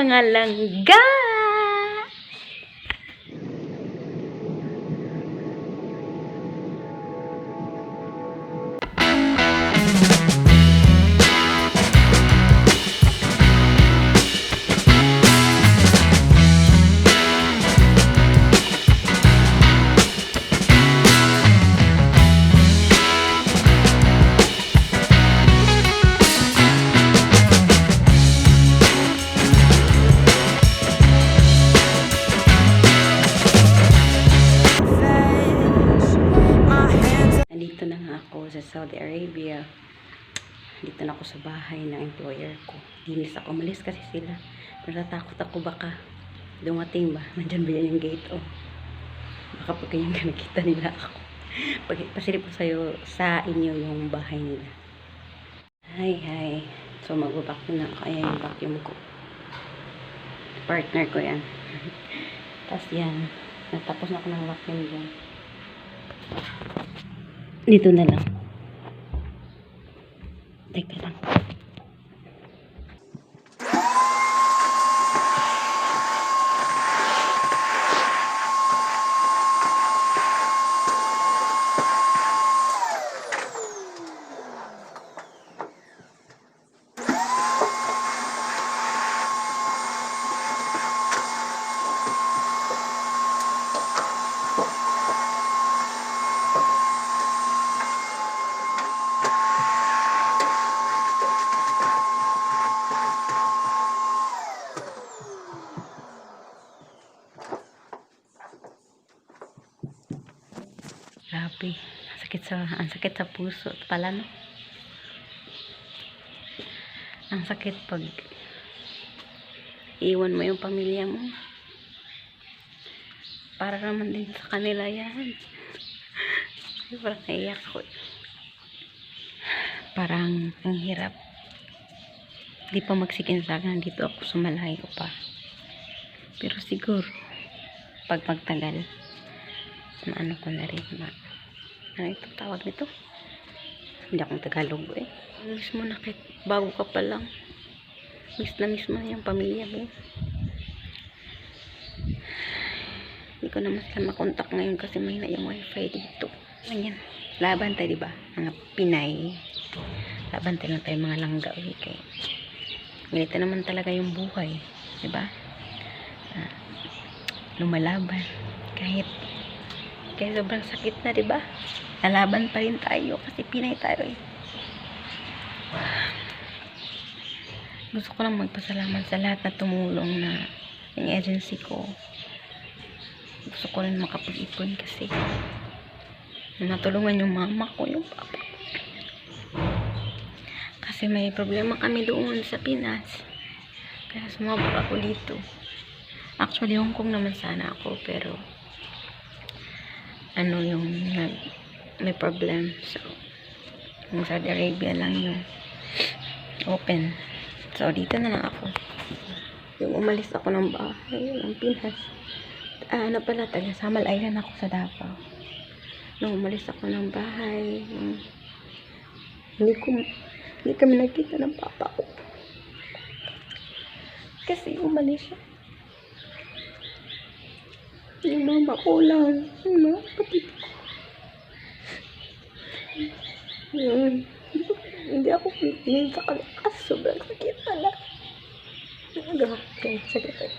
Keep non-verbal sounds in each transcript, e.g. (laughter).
mga langga! Ako sa Saudi Arabia. Dito na ako sa bahay ng employer ko. Dinis ako. Umalis kasi sila. Natatakot ako baka dumating ba. Nandyan ba yan yung gate? Oh. Baka pag ganyan nakita nila ako. (laughs) Pag pasilip ko sa'yo, sa inyo yung bahay nila. Hi, hi. So, mag-vacuum na ako. Ayan yung vacuum ko. Partner ko yan. (laughs) Tapos yan. Natapos na ako ng vacuum dyan. Dito na lang. Teka lang. Grabe. Ang sakit sa, ang sakit sa puso pala, no? Ang sakit pag iwan mo yung pamilya mo. Para naman din sa kanila yan. (laughs) Parang naiyak ko. Parang ang hirap. Di pa magsikin sa akin. Dito ako sa malayo pa. Pero siguro, pag magtagal, maano ko na rin ma ano ito tawag nito. Hindi akong Tagalog eh. Miss mo na kahit bago ka pa lang. Miss na miss mo na yung pamilya mo. Hindi ko naman sila makontak ngayon kasi may na yung wifi dito. Ganyan. Laban tayo diba mga Pinay. Laban tayo lang tayo mga langga ulit kay. Ganito naman talaga yung buhay diba ah, lumalaban. Kahit kaya sobrang sakit na, di ba? Lalaban pa rin tayo kasi Pinay tayo eh. Gusto ko lang magpasalamat sa lahat na tumulong na yung agency ko. Gusto ko rin makapag-ipon kasi natulungan yung mama ko, yung papa. Kasi may problema kami doon sa Pinas. Kaya sumabak ako dito. Actually, Hong Kong naman sana ako, pero ano yung nag may problem. So yung Saudi Arabia lang yung open. So dito na lang ako. Yung umalis ako ng bahay ng Pinas. Ah, ano pala taga Samal Island ako sa Davao. Nung umalis ako ng bahay yung, hindi ko hindi kami nakita ng papa ko. Kasi umalis siya yung mama ko lang. Yung mga kapatid ko. Hindi ako kanila kasi sobrang sakit pala. Grabe, sakit eh.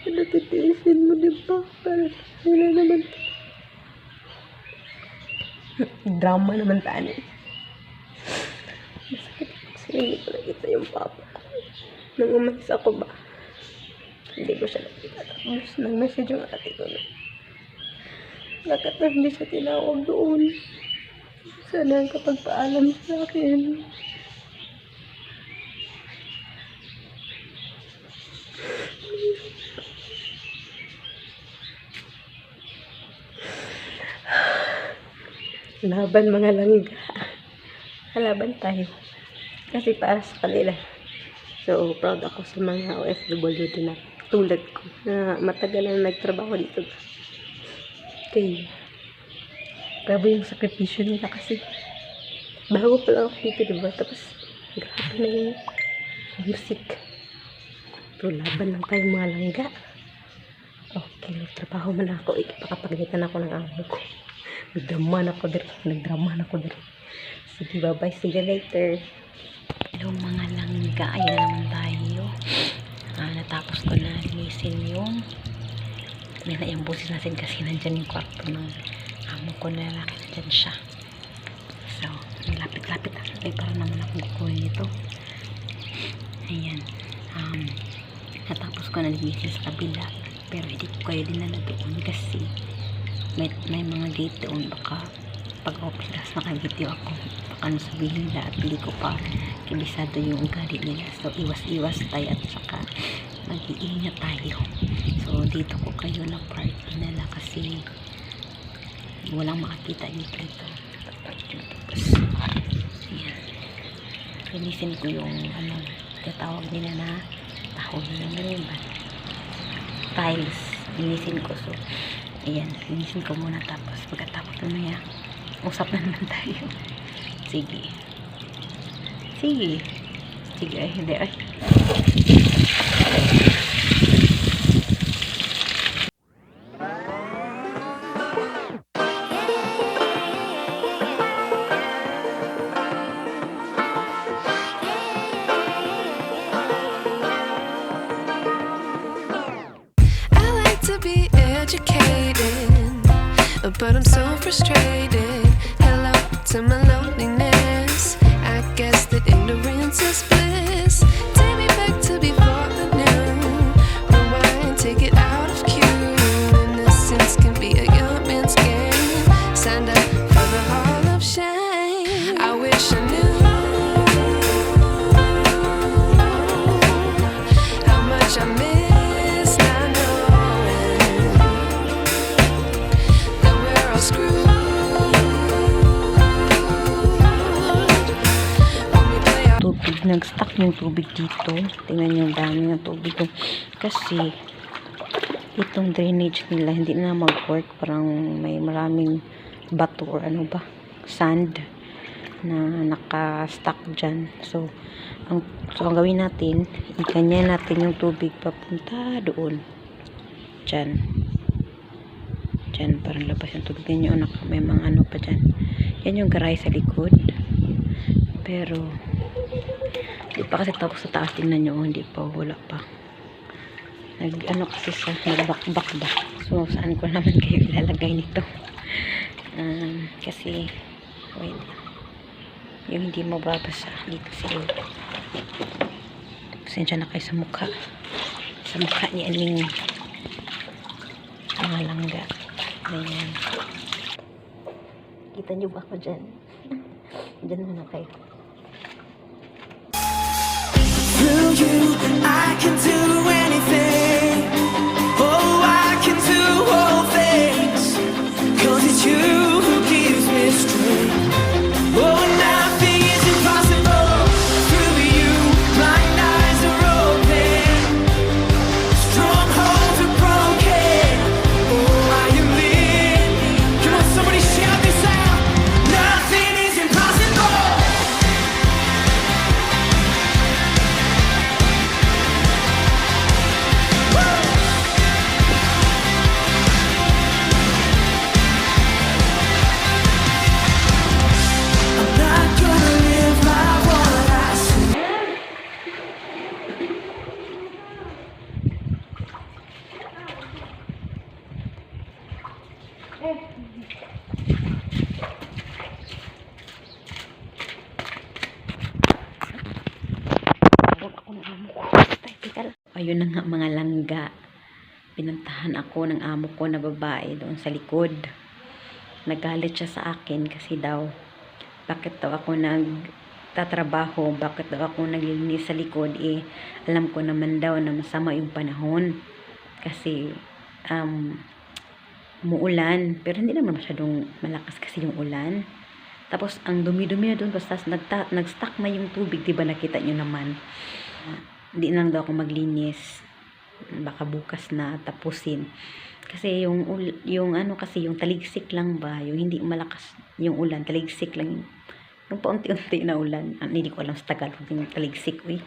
Ano titiisin mo, di ba? Para wala naman. Drama naman tayo. Masakit hindi ko nakita yung papa. Nang umalis ako ba? Hindi ko siya nakita. Tapos nag-message yung ate ko. Bakit na hindi siya tinawag doon? Sana kapag paalam sa akin. (sighs) Laban mga langga. Laban tayo. Kasi para sa kanila. So, proud ako sa mga OFW din na tulad ko na matagal na nagtrabaho dito. Okay. Grabe yung sakripisyo nila kasi bago pa lang ako dito, diba? Tapos, grabe na yung music. Pero laban lang tayo mga langga. Okay, nagtrabaho man ako. Ipakapagalitan ako ng amo ko. Nagdrama na ako dito. Nagdrama na ako dito. Sige, bye-bye. See you later. Hello mga langga. Ayan na naman tayo. Ah, natapos ko na linisin yung may na yung busis natin kasi nandyan yung kwarto ng amo ko na lalaki nandyan siya. So, lapit-lapit na. Ay, para naman ako kukunin ito. Ayan. Um, natapos ko na linisin sa kabila. Pero hindi ko kayo dinala doon kasi may, may mga gate doon. Baka pag operas makagityo ako. Ano sabihin nila at hindi ko pa kibisado yung ugali nila. So, iwas-iwas tayo at saka mag-iingat tayo. So, dito ko kayo na party nila kasi walang makakita dito ito. Ayan. Ko yung ano, tatawag nila na tahol ng ba? Tiles. Linisin ko. So, ayan. Linisin ko muna tapos pagkatapos mamaya, usap na naman tayo. Sige. Sige. Sige, ay, hindi. Ay. But I'm so frustrated. Nag-stuck yung tubig dito. Tingnan yung dami ng tubig. ko. Kasi, itong drainage nila, hindi na mag-work. Parang may maraming bato or ano ba, sand na naka-stuck dyan. So, ang, so, ang gawin natin, ikanyan natin yung tubig papunta doon. Dyan. Dyan, parang labas yung tubig. Yan yung may mga ano pa dyan. Yan yung garay sa likod. Pero, hindi pa kasi tapos sa taas. Tingnan nyo, oh, hindi pa, wala pa. Nag, ano kasi sa, nagbakbak ba? So, saan ko naman kayo ilalagay nito? Um, kasi, wait. Yung hindi mababasa dito iyo. Pasensya na kayo sa mukha. Sa mukha ni Aling mga langga. Ayan. Kita nyo ba ako dyan? (laughs) Dyan muna kayo. You, I can do anything. Pinuntahan ako ng amo ko na babae doon sa likod. Nagalit siya sa akin kasi daw, bakit daw ako nagtatrabaho, bakit daw ako naglilinis sa likod, eh, alam ko naman daw na masama yung panahon. Kasi, um, muulan, pero hindi naman masyadong malakas kasi yung ulan. Tapos, ang dumi-dumi na doon, basta nag-stuck na yung tubig, di ba nakita nyo naman. Hindi lang daw ako maglinis. Baka bukas na tapusin. Kasi yung yung ano kasi yung taligsik lang ba yung hindi malakas yung ulan taligsik lang yung paunti-unti na ulan. Ah, hindi ko alam sa Tagalog yung taligsik uy.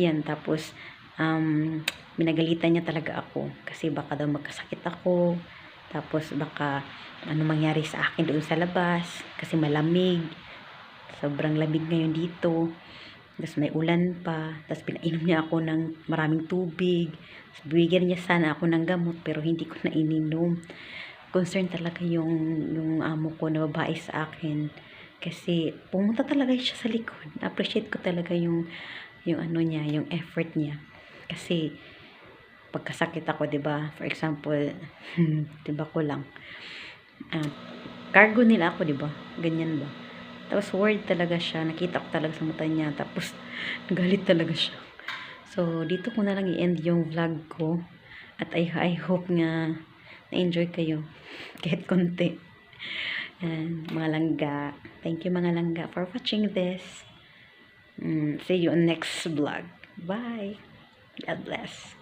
Yan tapos um, minagalitan niya talaga ako kasi baka daw magkasakit ako. Tapos baka ano mangyari sa akin doon sa labas kasi malamig. Sobrang lamig ngayon dito tapos may ulan pa. Tapos pinainom niya ako ng maraming tubig. Tapos bigyan niya sana ako ng gamot pero hindi ko na ininom. Concern talaga yung yung amo ko na babae sa akin. Kasi pumunta talaga siya sa likod. Appreciate ko talaga yung yung ano niya yung effort niya. Kasi pagkasakit ako 'di ba? For example (laughs) 'di ba ko lang ah, cargo nila ako 'di ba? Ganyan ba tapos word talaga siya. Nakita ko talaga sa mata niya. Tapos galit talaga siya. So dito ko na lang i-end yung vlog ko. At I, I hope nga na-enjoy kayo. (laughs) Kahit konti. And mga langga. Thank you mga langga for watching this. Mm, see you on next vlog. Bye. God bless